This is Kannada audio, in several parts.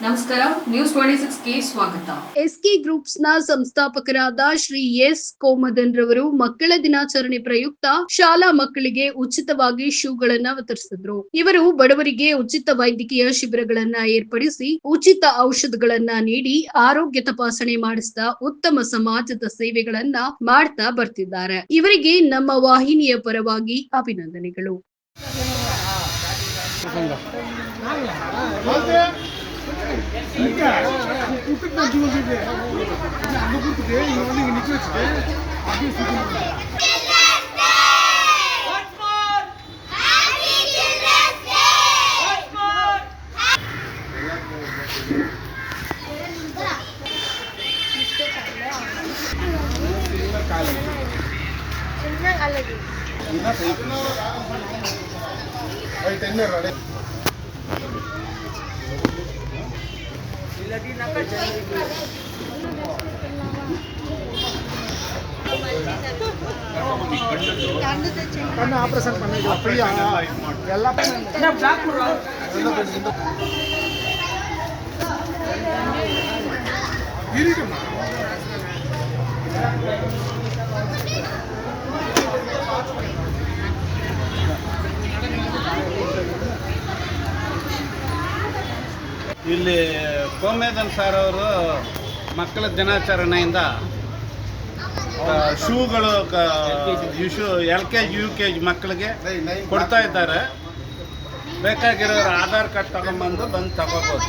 ನಮಸ್ಕಾರ ನ್ಯೂಸ್ ಟ್ವೆಂಟಿ ಸಿಕ್ಸ್ಗೆ ಸ್ವಾಗತ. ಎಸ್ಕೆ ಗ್ರೂಪ್ಸ್ನ ಸಂಸ್ಥಾಪಕರಾದ ಶ್ರೀ ಎಸ್. ಕೋಮದನ್ ರವರು ಮಕ್ಕಳ ದಿನಾಚರಣೆ ಪ್ರಯುಕ್ತ ಶಾಲಾ ಮಕ್ಕಳಿಗೆ ಉಚಿತವಾಗಿ ಶೂಗಳನ್ನ ವಿತರಿಸಿದ್ರು. ಇವರು ಬಡವರಿಗೆ ಉಚಿತ ವೈದ್ಯಕೀಯ ಶಿಬಿರಗಳನ್ನ ಏರ್ಪಡಿಸಿ ಉಚಿತ ಔಷಧಗಳನ್ನ ನೀಡಿ ಆರೋಗ್ಯ ತಪಾಸಣೆ ಮಾಡಿಸಿದ ಉತ್ತಮ ಸಮಾಜದ ಸೇವೆಗಳನ್ನ ಮಾಡ್ತಾ ಬರ್ತಿದ್ದಾರೆ. ಇವರಿಗೆ ನಮ್ಮ ವಾಹಿನಿಯ ಪರವಾಗಿ ಅಭಿನಂದನೆಗಳು. ಈಗ ಊಟಕ್ಕೆ ನಾವು ಜೀವ ಇದೆ ಅನ್ನ ಕೂತಿದೆ ಈಗ ಒಂದು ಹಿಂಗೆ ನಿಂತು ವಚ್ಚಿದೆ ಅದು ಸುದ್ದಿ ಮಾಡಿದೆ. ಕಣ್ಣು ಆಪರೇಷನ್ பண்ணிக்கலாம் ಫ್ರೀಯಾ ಎಲ್ಲ ಇಲ್ಲಿ ಕೋಮೇದನ್ ಸರ್ ಅವರು ಮಕ್ಕಳ ದಿನಾಚರಣೆಯಿಂದ ಶೂಗಳು shoe, L K G, U K G ಮಕ್ಕಳಿಗೆ ಕೊಡ್ತಾ ಇದ್ದಾರೆ. ಬೇಕಾಗಿರೋರು ಆಧಾರ್ ಕಾರ್ಡ್ ತಗೊಂಬಂದು ಬಂದು ತಗೋಬೋದು.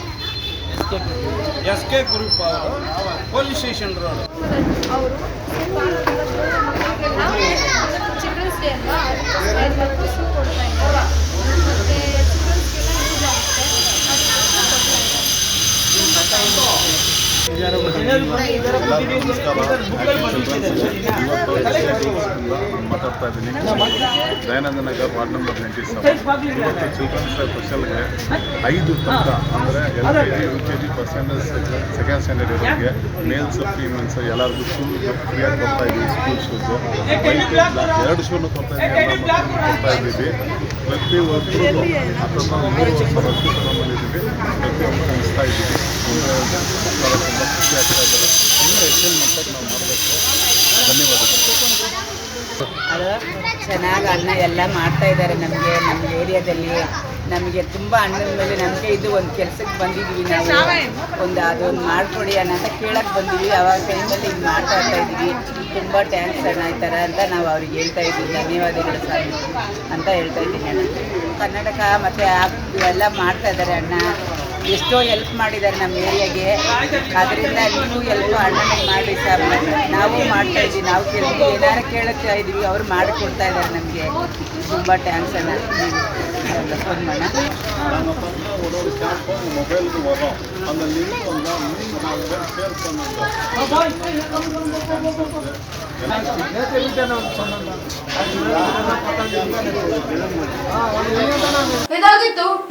ಎಸ್ ಕೆ ಗ್ರೂಪ್ ಅವರು, ಪೊಲೀಸ್ ಸ್ಟೇಷನ್ ರೋಡ್ ಅವರು, ಚಿಲ್ಡ್ರನ್ಸ್ ಡೇ ಅಲ್ವಾ ಅದಕ್ಕೋಸ್ಕರ ಎಲ್ಲರಿಗೂ ಶೂ ಕೊಡ್ತಾ ಇದ್ದಾರೆ ಮತ್ತು ಚಿಲ್ಡ್ರನ್ಸ್ಗೆಲ್ಲ ಯೂಸ್ ಆಗುತ್ತೆ ಅದಕ್ಕೋಸ್ಕರ ಕೊಡ್ತಾ ಇದ್ದಾರೆ ಎಲ್ಲರಿಗೂ ನಮಸ್ಕಾರ ಇವತ್ತು ನಾನು ಮಾತಾಡ್ತಾ ಇದ್ದೀನಿ Dayananda Nagar ward number ninety seven ಇವತ್ತು ಚಿಲ್ಡ್ರನ್ಸ್ ಸ್ಪೆಷಲ್ಗೆ ಐದು ತಂಡ ಅಂದರೆ L K G U K G first standard second standard ಇರೋರಿಗೆ ಮೇಲ್ಸ್ ಫೀಮೇಲ್ಸ್ ಎಲ್ಲರಿಗೂ ಶೂ ಫ್ರೀಯಾಗಿ ಕೊಡ್ತಾ ಇದ್ದೀವಿ ಸ್ಕೂಲ್ ಶೂಸು ಎರಡು ಶೂನು ಕೊಡ್ತಾ ಇದ್ದೀವಿ ಕೊಡ್ತಾ ಇದ್ದೀವಿ ಪ್ರತಿ ಹತ್ತತ್ರ ಮೂರು ವರ್ಷ ಶೂ ತಗೊಂಡ್ಬಂದಿದ್ದೀವಿ ಪ್ರತಿಯೊಬ್ಬರು ಕಲಿಸ್ತಾ ಇದ್ದೀವಿ ತುಂಬ ಆಗ್ತಾ ಇನ್ನೂ ನಾವು ಮಾಡಬೇಕು ಧನ್ಯವಾದಗಳು ಅದು ಚೆನ್ನಾಗಿ ಅನ್ನ ಎಲ್ಲ ಮಾಡ್ತಾ ಇದ್ದಾರೆ ನಮಗೆ ನಮ್ಮ ಏರಿಯಾದಲ್ಲಿ. ನಮಗೆ ತುಂಬ ಅಣ್ಣನ ಮೇಲೆ ನಮಗೆ ಇದು ಒಂದು ಕೆಲಸಕ್ಕೆ ಬಂದಿದ್ದೀವಿ ನಾವು. ಒಂದು ಅದೊಂದು ಮಾಡಿಕೊಡಿ ಅಣ್ಣ ಅಂತ ಕೇಳಕ್ಕೆ ಬಂದಿದ್ವಿ. ಅವಾಗ ಟೈಮಲ್ಲಿ ಹಿಂಗೆ ಮಾಡ್ತಾ ಇದ್ದೀವಿ. ತುಂಬ ಟ್ಯಾಂಕ್ಸ್ ಅಣ್ಣ ಈ ಥರ ಅಂತ ನಾವು ಅವ್ರಿಗೆ ಹೇಳ್ತಾ ಇದ್ವಿ ಧನ್ಯವಾದಗಳು ಸರ್ ಅಂತ ಹೇಳ್ತಾ ಇದ್ದೀನಿ ಅಣ್ಣ. ಕರ್ನಾಟಕ ಮತ್ತು ಇವೆಲ್ಲ ಮಾಡ್ತಾ ಇದ್ದಾರೆ ಅಣ್ಣ. ಎಷ್ಟೋ ಹೆಲ್ಪ್ ಮಾಡಿದ್ದಾರೆ ನಮ್ಮ ಏರಿಯಾಗೆ. ಅದರಿಂದ ನೀವು ಎಲ್ಲರೂ ಅಣ್ಣನಿಗೆ ಮಾಡಿ ಸರ್. ನಾವು ಮಾಡ್ತಾ ಇದ್ದೀವಿ. ನಾವು ಕೇಳ್ತೀವಿ. ಏನಾರು ಕೇಳುತ್ತಾ ಇದ್ದೀವಿ ಅವ್ರು ಮಾಡಿಕೊಡ್ತಾ ಇದ್ದಾರೆ ನಮಗೆ. ತುಂಬ ಟ್ಯಾಂಕ್ಸ್ ಅಲ್ಲ ಫೋನ್ ಮಾಡ